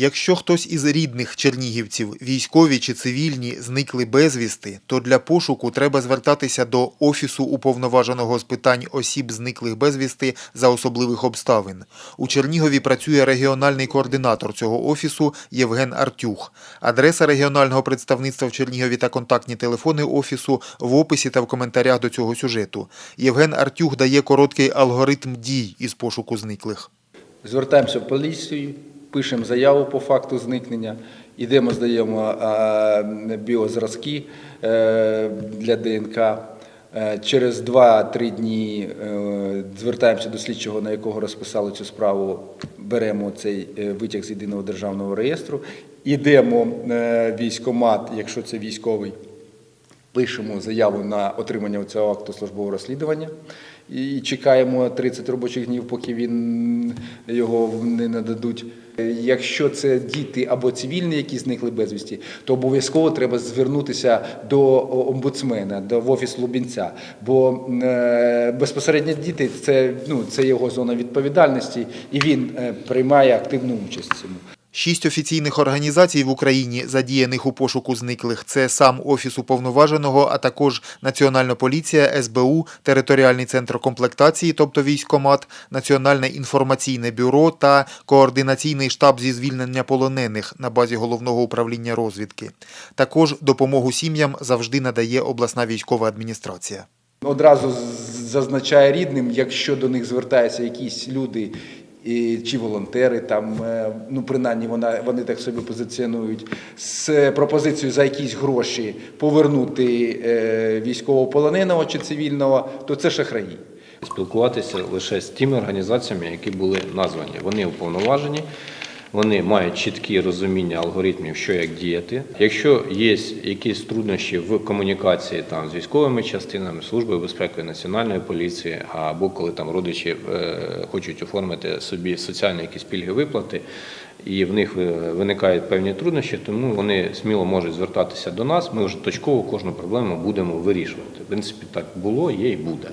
Якщо хтось із рідних чернігівців, військові чи цивільні, зникли безвісти, то для пошуку треба звертатися до Офісу уповноваженого з питань осіб зниклих безвісти за особливих обставин. У Чернігові працює регіональний координатор цього офісу Євген Артюх. Адреса регіонального представництва в Чернігові та контактні телефони офісу в описі та в коментарях до цього сюжету. Євген Артюх дає короткий алгоритм дій із пошуку зниклих. Звертаємося в поліцію, пишемо заяву по факту зникнення, йдемо, здаємо е, біозразки е, для ДНК. Е, Через 2-3 дні звертаємося до слідчого, на якого розписали цю справу, беремо цей витяг з єдиного державного реєстру, йдемо е, в військкомат, якщо це військовий, пишемо заяву на отримання цього акту службового розслідування і чекаємо 30 робочих днів, поки він його не нададуть. Якщо це діти або цивільні, які зникли безвісті, то обов'язково треба звернутися до омбудсмена, до в офіс Лубінця. Бо е, безпосередньо діти це, ну, це його зона відповідальності, і він е, приймає активну участь в цьому. Шість офіційних організацій в Україні, задіяних у пошуку зниклих, це сам Офіс уповноваженого, а також Національна поліція, СБУ, Територіальний центр комплектації, тобто військкомат, Національне інформаційне бюро та Координаційний штаб зі звільнення полонених на базі Головного управління розвідки. Також допомогу сім'ям завжди надає обласна військова адміністрація. Одразу зазначає рідним, якщо до них звертаються якісь люди і, чи волонтери, там, е, ну принаймні вона, вони так собі позиціонують, з пропозицією за якісь гроші повернути е, військовополоненого чи цивільного, то це шахраї. спілкуватися лише з тими організаціями, які були названі. Вони уповноважені, вони мають чіткі розуміння алгоритмів, що як діяти. Якщо є якісь труднощі в комунікації там з військовими частинами, службою безпеки національної поліції, або коли там родичі е, хочуть оформити собі соціальні якісь пільги виплати. І в них е, виникають певні труднощі, тому вони сміло можуть звертатися до нас. Ми вже точково кожну проблему будемо вирішувати. В принципі, так було, є і буде.